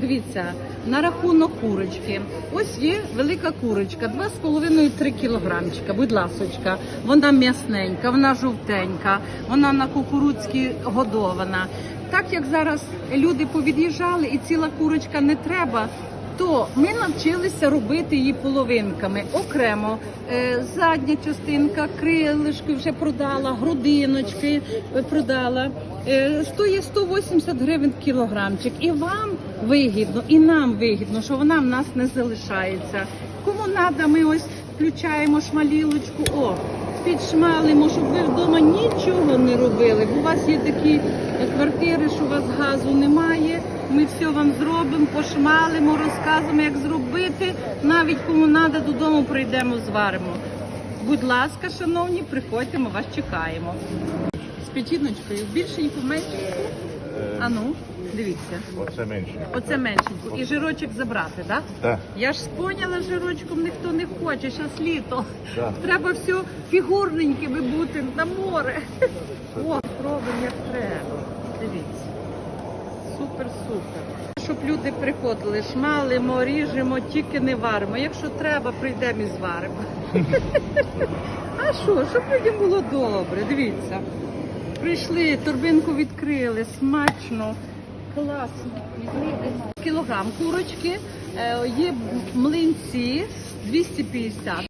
Дивіться, на рахунок курочки. Ось є велика курочка, 2,5-3 кілограмчика. Будь ласочка, вона м'ясненька, вона жовтенька, вона на кукурудзці годована. Так як зараз люди повід'їжджали і ціла курочка не треба. То ми навчилися робити її половинками окремо. Е, задня частинка, крилишки вже продала, грудиночки е, продала. Е, стоїть 180 гривень кілограмчик. І вам вигідно, і нам вигідно, що вона в нас не залишається. Кому треба, ми ось включаємо шмалілочку. О, підшмалимо, щоб ви вдома нічого не робили. Бо у вас є такі квартири, що у вас газу немає. Ми все вам зробимо, пошмалимо, розказуємо, як зробити. Навіть кому треба, додому прийдемо, зваримо. Будь ласка, шановні, приходьте, ми вас чекаємо. З печіночкою, більшеньку, меншеньку. А ну, дивіться. Оце менше. Оце меншеньку. І жирочок забрати, так? Так. Я ж споняла, жирочком ніхто не хоче, зараз літо. Так. Треба все фігурненькими бути на море. О, робимо як треба. Дивіться. Супер-супер. Щоб люди приходили, шмалимо, ріжемо, тільки не варимо. Якщо треба, прийдемо і зваримо. А що, щоб людям було добре, дивіться. Прийшли, торбинку відкрили, смачно, класно. Кілограм курочки, е, є млинці 250.